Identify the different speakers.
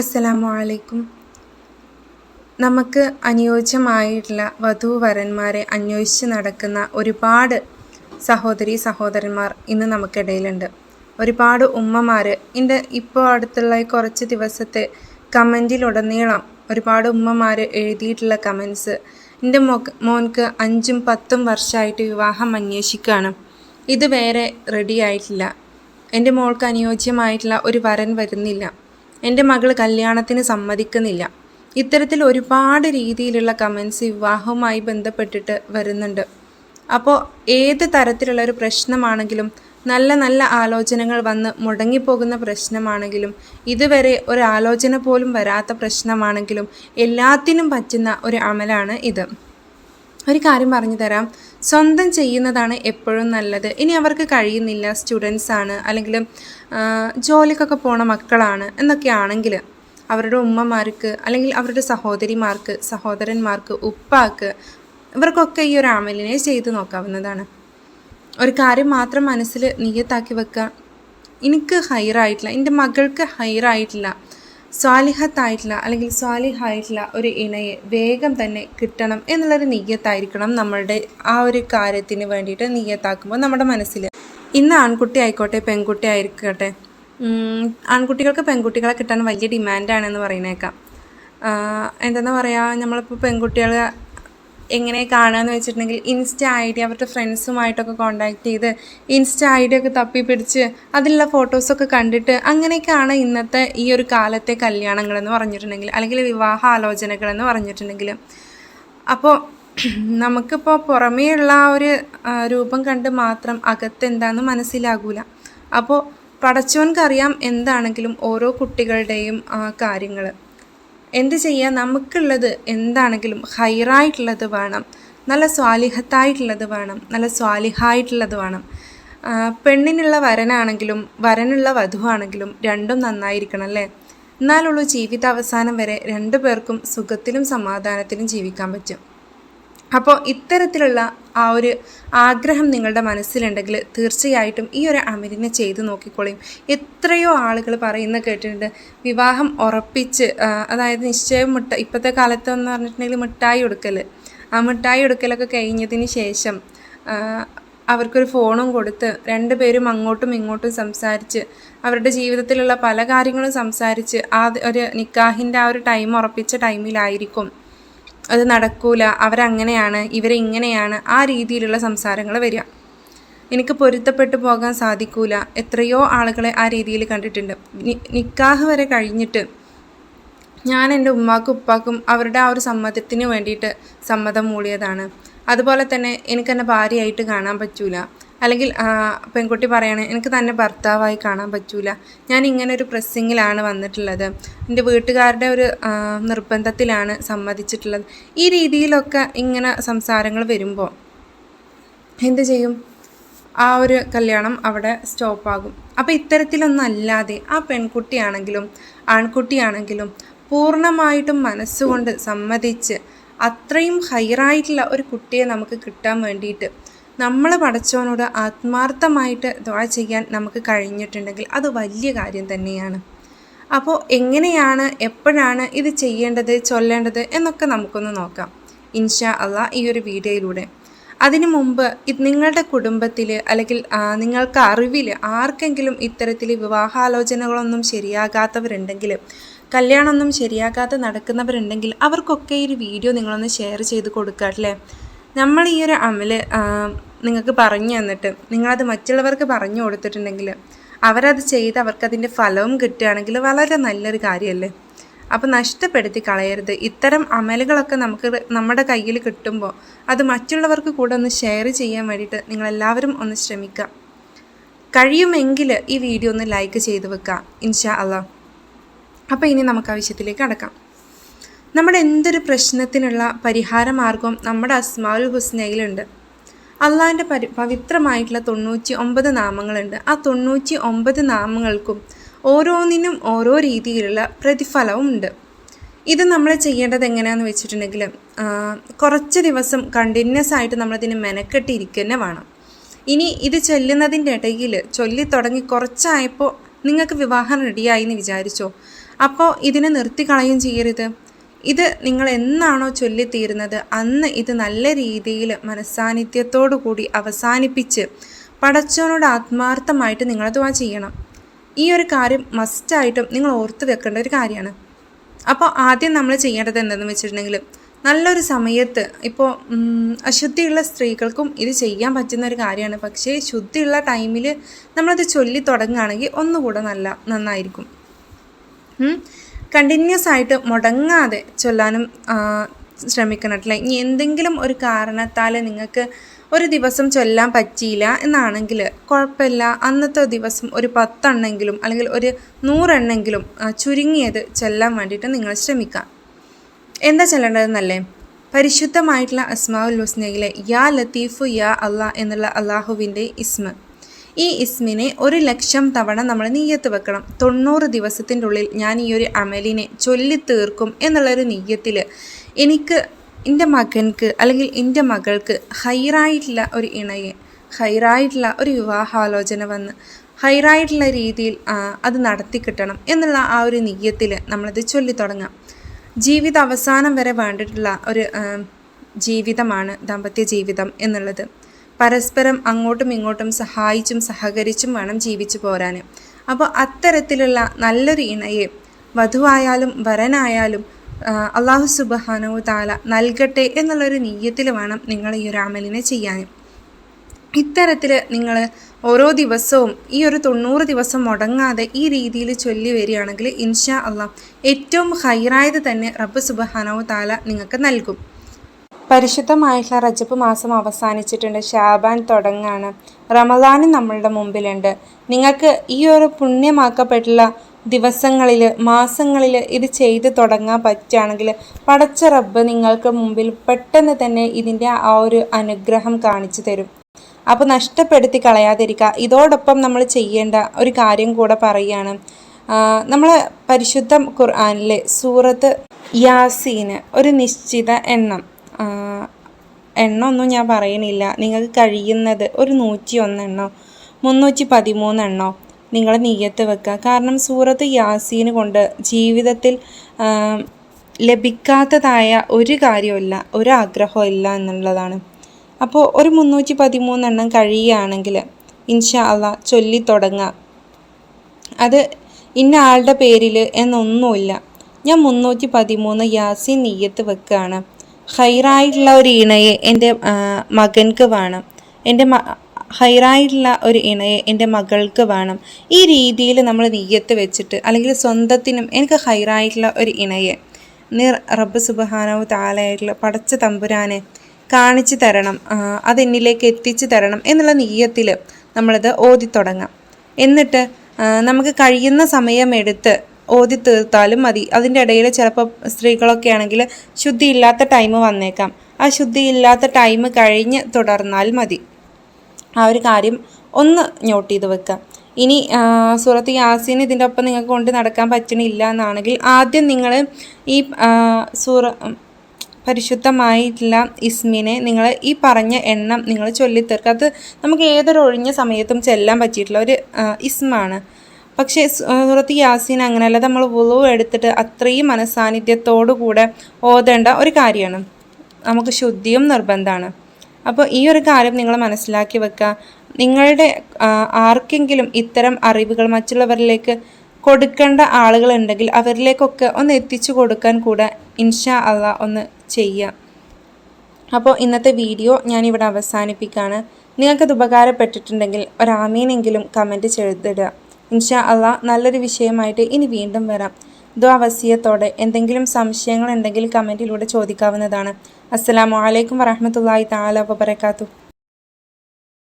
Speaker 1: അസ്സലാമു അലൈക്കും നമുക്ക് അനുയോജ്യമായിട്ടുള്ള വധുവരന്മാരെ അന്വേഷിച്ച് നടക്കുന്ന ഒരുപാട് സഹോദരി സഹോദരന്മാർ ഇന്ന് നമുക്കിടയിലുണ്ട്. ഒരുപാട് ഉമ്മമാർ എന്റെ ഇപ്പോൾ അടുത്തുള്ള കുറച്ച് ദിവസത്തെ കമന്റിലുടനീളം ഒരുപാട് ഉമ്മമാർ എഴുതിയിട്ടുള്ള കമൻസ് എന്റെ മോ മോൻക്ക് അഞ്ചും പത്തും വർഷമായിട്ട് വിവാഹം അന്വേഷിക്കുകയാണ് ഇത് വേറെ റെഡി ആയിട്ടില്ല. എന്റെ മോൾക്ക് അനുയോജ്യമായിട്ടുള്ള ഒരു വരൻ വരുന്നില്ല. എന്റെ മകൾ കല്യാണത്തിന് സമ്മതിക്കുന്നില്ല. ഇത്തരത്തിൽ ഒരുപാട് രീതിയിലുള്ള കമൻസ് വിവാഹവുമായി ബന്ധപ്പെട്ടിട്ട് വരുന്നുണ്ട്. അപ്പോൾ ഏത് തരത്തിലുള്ള ഒരു പ്രശ്നമാണെങ്കിലും നല്ല നല്ല ആലോചനകൾ വന്ന് മുടങ്ങിപ്പോകുന്ന പ്രശ്നമാണെങ്കിലും ഇതുവരെ ഒരു ആലോചന പോലും വരാത്ത പ്രശ്നമാണെങ്കിലും എല്ലാത്തിനും പറ്റുന്ന ഒരു അമലാണ് ഇത്. ഒരു കാര്യം പറഞ്ഞു തരാം. സ്വന്തം ചെയ്യുന്നതാണ് എപ്പോഴും നല്ലത്. ഇനി അവർക്ക് കഴിയുന്നില്ല സ്റ്റുഡൻസ് ആണ് അല്ലെങ്കിൽ ജോലിക്കൊക്കെ പോണ മക്കളാണ് എന്നൊക്കെ ആണെങ്കിൽ അവരുടെ ഉമ്മമാർക്ക് അല്ലെങ്കിൽ അവരുടെ സഹോദരിമാർക്ക് സഹോദരന്മാർക്ക് ഉപ്പാക്ക് ഇവർക്കൊക്കെ ഈ ഒരു അമലിനെ ചെയ്തു നോക്കാവുന്നതാണ്. ഒരു കാര്യം മാത്രം മനസ്സിൽ നീയത്താക്കി വെക്കുക. എനിക്ക് ഹയറായിട്ടില്ല എന്റെ മകൾക്ക് ഹൈറായിട്ടില്ല. സ്വാലിഹത്തായിട്ടുള്ള അല്ലെങ്കിൽ സ്വാലിഹായിട്ടുള്ള ഒരു ഇണയെ വേഗം തന്നെ കിട്ടണം എന്നുള്ളൊരു നീയത്തായിരിക്കണം നമ്മളുടെ ആ ഒരു കാര്യത്തിന് വേണ്ടിയിട്ട് നീയത്താക്കുമ്പോൾ നമ്മുടെ മനസ്സിൽ ഇന്ന് ആൺകുട്ടി ആയിക്കോട്ടെ പെൺകുട്ടി ആയിരിക്കട്ടെ ആൺകുട്ടികൾക്ക് പെൺകുട്ടികളെ കിട്ടാൻ വലിയ ഡിമാൻഡാണെന്ന് പറയുന്നേക്കാം. എന്താണെന്ന് പറയുക നമ്മളിപ്പോൾ പെൺകുട്ടികൾ എങ്ങനെ കാണുകയെന്ന് വെച്ചിട്ടുണ്ടെങ്കിൽ ഇൻസ്റ്റ ഐ ഡി അവരുടെ ഫ്രണ്ട്സുമായിട്ടൊക്കെ കോണ്ടാക്ട് ചെയ്ത് ഇൻസ്റ്റ ഐ ഡി ഒക്കെ തപ്പി പിടിച്ച് അതിലുള്ള ഫോട്ടോസൊക്കെ കണ്ടിട്ട് അങ്ങനെയൊക്കെയാണ് ഇന്നത്തെ ഈ ഒരു കാലത്തെ കല്യാണങ്ങളെന്ന് പറഞ്ഞിട്ടുണ്ടെങ്കിൽ അല്ലെങ്കിൽ വിവാഹ ആലോചനകളെന്ന് പറഞ്ഞിട്ടുണ്ടെങ്കിൽ. അപ്പോൾ നമുക്കിപ്പോൾ പുറമേയുള്ള ആ ഒരു രൂപം കണ്ട് മാത്രം അകത്തെന്താന്ന് മനസ്സിലാകൂല. അപ്പോൾ പടച്ചോൻക്കറിയാം എന്താണെങ്കിലും ഓരോ കുട്ടികളുടെയും കാര്യങ്ങൾ എന്ത് ചെയ്യുക നമുക്കുള്ളത് എന്താണെങ്കിലും ഹൈറായിട്ടുള്ളത് വേണം. നല്ല സ്വാലിഹത്തായിട്ടുള്ളത് വേണം. നല്ല സ്വാലിഹായിട്ടുള്ളത് വേണം. പെണ്ണിനുള്ള വരനാണെങ്കിലും വരനുള്ള വധുവാണെങ്കിലും രണ്ടും നന്നായിരിക്കണം അല്ലേ? എന്നാലുള്ളൂ ജീവിതാവസാനം വരെ രണ്ടു പേർക്കും സുഖത്തിലും സമാധാനത്തിലും ജീവിക്കാൻ പറ്റും. അപ്പോൾ ഇത്തരത്തിലുള്ള ആ ഒരു ആഗ്രഹം നിങ്ങളുടെ മനസ്സിലുണ്ടെങ്കിൽ തീർച്ചയായിട്ടും ഈ ഒരു അമരിനെ ചെയ്തു നോക്കിക്കോളിയും എത്രയോ ആളുകൾ പറയുന്ന കേട്ടിട്ടുണ്ട് വിവാഹം ഉറപ്പിച്ച് അതായത് നിശ്ചയം മുട്ട ഇപ്പോഴത്തെ കാലത്ത് എന്ന് പറഞ്ഞിട്ടുണ്ടെങ്കിൽ മിഠായി കൊടുക്കൽ ആ മിഠായി കൊടുക്കലൊക്കെ കഴിഞ്ഞതിന് ശേഷം അവർക്കൊരു ഫോണും കൊടുത്ത് രണ്ടുപേരും അങ്ങോട്ടും ഇങ്ങോട്ടും സംസാരിച്ച് അവരുടെ ജീവിതത്തിലുള്ള പല കാര്യങ്ങളും സംസാരിച്ച് ആ ഒരു നിക്കാഹിന്റെ ആ ഒരു ടൈം ഉറപ്പിച്ച ടൈമിലായിരിക്കും അത് നടക്കൂല അവരങ്ങനെയാണ് ഇവരിങ്ങനെയാണ് ആ രീതിയിലുള്ള സംസാരങ്ങൾ വരിക. എനിക്ക് പൊരുത്തപ്പെട്ടു പോകാൻ സാധിക്കൂല. എത്രയോ ആളുകളെ ആ രീതിയിൽ കണ്ടിട്ടുണ്ട്. നിക്കാഹ് വരെ കഴിഞ്ഞിട്ട് ഞാൻ എന്റെ ഉമ്മാക്കും ഉപ്പാക്കും അവരുടെ ആ ഒരു സമ്മതത്തിന് വേണ്ടിയിട്ട് സമ്മതം മൂളിയതാണ് അതുപോലെ തന്നെ എനിക്കെന്നെ ഭാര്യയായിട്ട് കാണാൻ പറ്റൂല. അല്ലെങ്കിൽ പെൺകുട്ടി പറയാണ് എനിക്ക് തന്നെ ഭർത്താവായി കാണാൻ പറ്റൂല. ഞാൻ ഇങ്ങനെ ഒരു പ്രസ്സിങ്ങിലാണ് വന്നിട്ടുള്ളത്. എന്റെ വീട്ടുകാരുടെ ഒരു നിർബന്ധത്തിലാണ് സമ്മതിച്ചിട്ടുള്ളത്. ഈ രീതിയിലൊക്കെ ഇങ്ങനെ സംസാരങ്ങൾ വരുമ്പോൾ എന്ത് ചെയ്യും? ആ ഒരു കല്യാണം അവിടെ സ്റ്റോപ്പാകും. അപ്പോൾ ഇത്തരത്തിലൊന്നല്ലാതെ ആ പെൺകുട്ടിയാണെങ്കിലും ആൺകുട്ടിയാണെങ്കിലും പൂർണമായിട്ടും മനസ്സുകൊണ്ട് സമ്മതിച്ച് അത്രയും ഹൈറായിട്ടുള്ള ഒരു കുട്ടിയെ നമുക്ക് കിട്ടാൻ വേണ്ടിയിട്ട് നമ്മൾ പഠിച്ചവനോട് ആത്മാർത്ഥമായിട്ട് ദ്വാ ചെയ്യാൻ നമുക്ക് കഴിഞ്ഞിട്ടുണ്ടെങ്കിൽ അത് വലിയ കാര്യം തന്നെയാണ്. അപ്പോൾ എങ്ങനെയാണ് എപ്പോഴാണ് ഇത് ചെയ്യേണ്ടത് ചൊല്ലേണ്ടത് എന്നൊക്കെ നമുക്കൊന്ന് നോക്കാം. ഇൻഷാ അല്ല ഈ ഒരു വീഡിയോയിലൂടെ. അതിനു മുമ്പ് നിങ്ങളുടെ കുടുംബത്തിൽ അല്ലെങ്കിൽ നിങ്ങൾക്ക് അറിവിൽ ആർക്കെങ്കിലും ഇത്തരത്തിൽ വിവാഹാലോചനകളൊന്നും ശരിയാകാത്തവരുണ്ടെങ്കിൽ കല്യാണമൊന്നും ശരിയാകാതെ നടക്കുന്നവരുണ്ടെങ്കിൽ അവർക്കൊക്കെ ഈ ഒരു വീഡിയോ നിങ്ങളൊന്ന് ഷെയർ ചെയ്ത് കൊടുക്കുക അല്ലേ? നമ്മൾ ഈ ഒരു അമൽ നിങ്ങൾക്ക് പറഞ്ഞു തന്നിട്ട് നിങ്ങളത് മറ്റുള്ളവർക്ക് പറഞ്ഞു കൊടുത്തിട്ടുണ്ടെങ്കിൽ അവരത് ചെയ്ത് അവർക്കതിന്റെ ഫലവും കിട്ടുകയാണെങ്കിൽ വളരെ നല്ലൊരു കാര്യമല്ലേ? അപ്പോൾ നഷ്ടപ്പെടുത്തി കളയരുത്. ഇത്തരം അമലുകളൊക്കെ നമുക്ക് നമ്മുടെ കയ്യിൽ കിട്ടുമ്പോൾ അത് മറ്റുള്ളവർക്ക് കൂടെ ഒന്ന് ഷെയർ ചെയ്യാൻ വേണ്ടിയിട്ട് നിങ്ങളെല്ലാവരും ഒന്ന് ശ്രമിക്കുക. കഴിയുമെങ്കിൽ ഈ വീഡിയോ ഒന്ന് ലൈക്ക് ചെയ്ത് വെക്കുക ഇൻഷാ അള്ളാ. അപ്പോൾ ഇനി നമുക്ക് ആവശ്യത്തിലേക്ക് അടക്കാം നമ്മുടെ എന്തൊരു പ്രശ്നത്തിനുള്ള പരിഹാര മാർഗം നമ്മുടെ അസ്മാഉൽ ഹുസ്നയിലുണ്ട്. അള്ളാഹിന്റെ പരി പവിത്രമായിട്ടുള്ള തൊണ്ണൂറ്റി ഒമ്പത് നാമങ്ങളുണ്ട്. ആ തൊണ്ണൂറ്റി ഒമ്പത് നാമങ്ങൾക്കും ഓരോന്നിനും ഓരോ രീതിയിലുള്ള പ്രതിഫലവും ഉണ്ട്. ഇത് നമ്മൾ ചെയ്യേണ്ടത് എങ്ങനെയാണെന്ന് വെച്ചിട്ടുണ്ടെങ്കിൽ കുറച്ച് ദിവസം കണ്ടിന്യൂസ് ആയിട്ട് നമ്മളതിന് മെനക്കെട്ടിരിക്കുക തന്നെ വേണം. ഇനി ഇത് ചൊല്ലുന്നതിന്റെ ഇടയിൽ ചൊല്ലി തുടങ്ങി കുറച്ചായപ്പോൾ നിങ്ങൾക്ക് വിവാഹം റെഡിയായി എന്ന് വിചാരിച്ചോ? അപ്പോൾ ഇതിനെ നിർത്തി കളയും ചെയ്യരുത്. ഇത് നിങ്ങൾ എന്നാണോ ചൊല്ലിത്തീരുന്നത്? അന്ന് ഇത് നല്ല രീതിയിൽ മനസ്സാന്നിധ്യത്തോടു കൂടി അവസാനിപ്പിച്ച് പടച്ചോനോട് ആത്മാർത്ഥമായിട്ട് നിങ്ങൾ ദുആ ചെയ്യണം. ഈ ഒരു കാര്യം മസ്റ്റായിട്ടും നിങ്ങൾ ഓർത്ത് വെക്കേണ്ട ഒരു കാര്യമാണ്. അപ്പോൾ ആദ്യം നമ്മൾ ചെയ്യേണ്ടത് എന്തെന്ന് വെച്ചിട്ടുണ്ടെങ്കിൽ നല്ലൊരു സമയത്ത് ഇപ്പോൾ അശുദ്ധിയുള്ള സ്ത്രീകൾക്കും ഇത് ചെയ്യാൻ പറ്റുന്ന ഒരു കാര്യമാണ്. പക്ഷേ ശുദ്ധിയുള്ള ടൈമിൽ നമ്മളത് ചൊല്ലി തുടങ്ങുകയാണെങ്കിൽ ഒന്നുകൂടെ നല്ല നന്നായിരിക്കും. കണ്ടിന്യൂസ് ആയിട്ട് മുടങ്ങാതെ ചൊല്ലാനും ശ്രമിക്കണം അല്ലേ? ഇനി എന്തെങ്കിലും ഒരു കാരണത്താൽ നിങ്ങൾക്ക് ഒരു ദിവസം ചൊല്ലാൻ പറ്റിയില്ല എന്നാണെങ്കിൽ കുഴപ്പമില്ല. അന്നത്തെ ദിവസം ഒരു പത്തെണ്ണെങ്കിലും അല്ലെങ്കിൽ ഒരു നൂറെണ്ണെങ്കിലും ചുരുങ്ങിയത് ചൊല്ലാൻ വേണ്ടിയിട്ട് നിങ്ങൾ ശ്രമിക്കാം എന്താ ചൊല്ലേണ്ടതെന്നല്ലേ? പരിശുദ്ധമായിട്ടുള്ള അസ്മാവുൽ ഹുസ്നയിലെ യാ ലത്തീഫു യാ അള്ളാ എന്നുള്ള അള്ളാഹുവിന്റെ ഇസ്മ. ഈ ഇസ്മിനെ ഒരു ലക്ഷം തവണ നമ്മൾ നെയ്യത്ത് വെക്കണം. തൊണ്ണൂറ് ദിവസത്തിന്റെ ഉള്ളിൽ ഞാൻ ഈ ഒരു അമലിനെ ചൊല്ലി തീർക്കും എന്നുള്ളൊരു നെയ്യത്തിൽ എനിക്ക് എന്റെ മകൻക്ക് അല്ലെങ്കിൽ എന്റെ മകൾക്ക് ഹൈറായിട്ടുള്ള ഒരു ഇണയെ ഹൈറായിട്ടുള്ള ഒരു വിവാഹാലോചന വന്ന് ഹൈറായിട്ടുള്ള രീതിയിൽ അത് നടത്തി കിട്ടണം എന്നുള്ള ആ ഒരു നെയ്യത്തിൽ നമ്മളത് ചൊല്ലി തുടങ്ങാം. ജീവിത അവസാനം വരെ വേണ്ടിയിട്ടുള്ള ഒരു ജീവിതമാണ് ദാമ്പത്യ ജീവിതം എന്നുള്ളത്. പരസ്പരം അങ്ങോട്ടും ഇങ്ങോട്ടും സഹായിച്ചും സഹകരിച്ചും വേണം ജീവിച്ചു പോരാൻ അപ്പോൾ അത്തരത്തിലുള്ള നല്ലൊരു ഇണയെ വധുവായാലും വരനായാലും അള്ളാഹു സുബഹാനോ താല നൽകട്ടെ എന്നുള്ളൊരു നീയത്തിൽ വേണം നിങ്ങൾ ഈ ഒരു അമലിനെ ചെയ്യാൻ ഇത്തരത്തിൽ നിങ്ങൾ ഓരോ ദിവസവും ഈ ഒരു തൊണ്ണൂറ് ദിവസം മുടങ്ങാതെ ഈ രീതിയിൽ ചൊല്ലി വരികയാണെങ്കിൽ ഇൻഷാ അള്ളാഹ് ഏറ്റവും ഹൈറായത് തന്നെ റബ്ബ് സുബഹാനവു താല നിങ്ങൾക്ക് നൽകും. പരിശുദ്ധമായിട്ടുള്ള റജബ് മാസം അവസാനിച്ചിട്ടുണ്ട്. ഷാബാൻ തുടങ്ങാണ്. റമദാനും നമ്മളുടെ മുമ്പിലുണ്ട്. നിങ്ങൾക്ക് ഈ ഒരു പുണ്യമാക്കപ്പെട്ടുള്ള ദിവസങ്ങളിൽ മാസങ്ങളിൽ ഇത് ചെയ്ത് തുടങ്ങാൻ പറ്റുകയാണെങ്കിൽ പടച്ച റബ്ബ് നിങ്ങൾക്ക് മുമ്പിൽ പെട്ടെന്ന് തന്നെ ഇതിന്റെ ആ ഒരു അനുഗ്രഹം കാണിച്ചു തരും. അപ്പോൾ നഷ്ടപ്പെടുത്തി കളയാതിരിക്കുക. ഇതോടൊപ്പം നമ്മൾ ചെയ്യേണ്ട ഒരു കാര്യം കൂടെ പറയുകയാണ്. നമ്മൾ പരിശുദ്ധ ഖുർആാനിലെ സൂറത്ത് യാസീന് ഒരു നിശ്ചിത എണ്ണം എണ്ണമൊന്നും ഞാൻ പറയണില്ല. നിങ്ങൾക്ക് കഴിയുന്നത് ഒരു നൂറ്റി ഒന്നെണ്ണോ മുന്നൂറ്റി പതിമൂന്നെണ്ണോ നിങ്ങൾ നീയത്ത് വെക്കുക. കാരണം സൂറത്ത് യാസീന് കൊണ്ട് ജീവിതത്തിൽ ലഭിക്കാത്തതായ ഒരു കാര്യമില്ല ഒരു ആഗ്രഹവും ഇല്ല എന്നുള്ളതാണ്. അപ്പോൾ ഒരു മുന്നൂറ്റി പതിമൂന്നെണ്ണം കഴിയുകയാണെങ്കിൽ ഇൻഷാ അല്ല ചൊല്ലി തുടങ്ങുക അത് ഇന്ന ആളുടെ പേരിൽ എന്നൊന്നുമില്ല. ഞാൻ മുന്നൂറ്റി പതിമൂന്ന് യാസീൻ നീയത്ത് വെക്കുകയാണ്. ഹൈറായിട്ടുള്ള ഒരു ഇണയെ എന്റെ മകൻക്ക് വേണം. എന്റെ മ ഹൈറായിട്ടുള്ള ഒരു ഇണയെ എന്റെ മകൾക്ക് വേണം. ഈ രീതിയിൽ നമ്മൾ നീയത്ത് വെച്ചിട്ട് അല്ലെങ്കിൽ സ്വന്തത്തിനും എനിക്ക് ഹൈറായിട്ടുള്ള ഒരു ഇണയെ നീ റബ്ബ് സുബഹാനവ് താലായിട്ടുള്ള പടച്ച തമ്പുരാനെ കാണിച്ചു തരണം അതെന്നിലേക്ക് എത്തിച്ചു തരണം എന്നുള്ള നീയത്തിൽ നമ്മളത് ഓതി തുടങ്ങാം എന്നിട്ട് നമുക്ക് കഴിയുന്ന സമയമെടുത്ത് ഓതി തീർത്താലും മതി. അതിന്റെ ഇടയിൽ ചിലപ്പോൾ സ്ത്രീകളൊക്കെ ആണെങ്കിൽ ശുദ്ധിയില്ലാത്ത ടൈം വന്നേക്കാം. ആ ശുദ്ധിയില്ലാത്ത ടൈം കഴിഞ്ഞ് തുടർന്നാൽ മതി. ആ ഒരു കാര്യം ഒന്ന് നോട്ട് ചെയ്ത് വെക്കാം ഇനി സൂറത്ത് യാസീൻ ഇതിന്റെ ഒപ്പം നിങ്ങൾക്ക് കൊണ്ട് നടക്കാൻ പറ്റണില്ല എന്നാണെങ്കിൽ ആദ്യം നിങ്ങൾ ഈ സൂറ പരിശുദ്ധമായിട്ടുള്ള ഇസ്മിനെ നിങ്ങൾ ഈ പറഞ്ഞ എണ്ണം നിങ്ങൾ ചൊല്ലിത്തീർക്കുക. അത് നമുക്ക് ഏതൊരു ഒഴിഞ്ഞ സമയത്തും ചെല്ലാൻ പറ്റിയിട്ടുള്ള ഒരു ഇസ്മാണ്. പക്ഷേ സൂറത്ത് യാസീൻ അങ്ങനെയല്ല. നമ്മൾ വുളു എടുത്തിട്ട് അത്രയും മനസാന്നിധ്യത്തോടു കൂടെ ഓതേണ്ട ഒരു കാര്യമാണ്. നമുക്ക് ശുദ്ധിയും നിർബന്ധമാണ്. അപ്പോൾ ഈ ഒരു കാര്യം നിങ്ങൾ മനസ്സിലാക്കി വെക്കുക. നിങ്ങളുടെ ആർക്കെങ്കിലും ഇത്തരം അറിവുകൾ മറ്റുള്ളവരിലേക്ക് കൊടുക്കേണ്ട ആളുകളുണ്ടെങ്കിൽ അവരിലേക്കൊക്കെ ഒന്ന് എത്തിച്ചു കൊടുക്കാൻ കൂടെ ഇൻഷാ അല്ല ഒന്ന് ചെയ്യാം. അപ്പോൾ ഇന്നത്തെ വീഡിയോ ഞാനിവിടെ അവസാനിപ്പിക്കുകയാണ് നിങ്ങൾക്കത് ഉപകാരപ്പെട്ടിട്ടുണ്ടെങ്കിൽ ഒരാമീനെങ്കിലും കമന്റ് ചെയ്തിടുക. ഇൻഷാ അള്ളാ നല്ലൊരു വിഷയമായിട്ട് ഇനി വീണ്ടും വരാം. ദ്വാവസീയത്തോടെ എന്തെങ്കിലും സംശയങ്ങൾ എന്തെങ്കിലും കമന്റിലൂടെ ചോദിക്കാവുന്നതാണ്. അസ്സലാമു അലൈക്കും വറഹമത്തല്ലാഹി താല വബറകാതുഹു.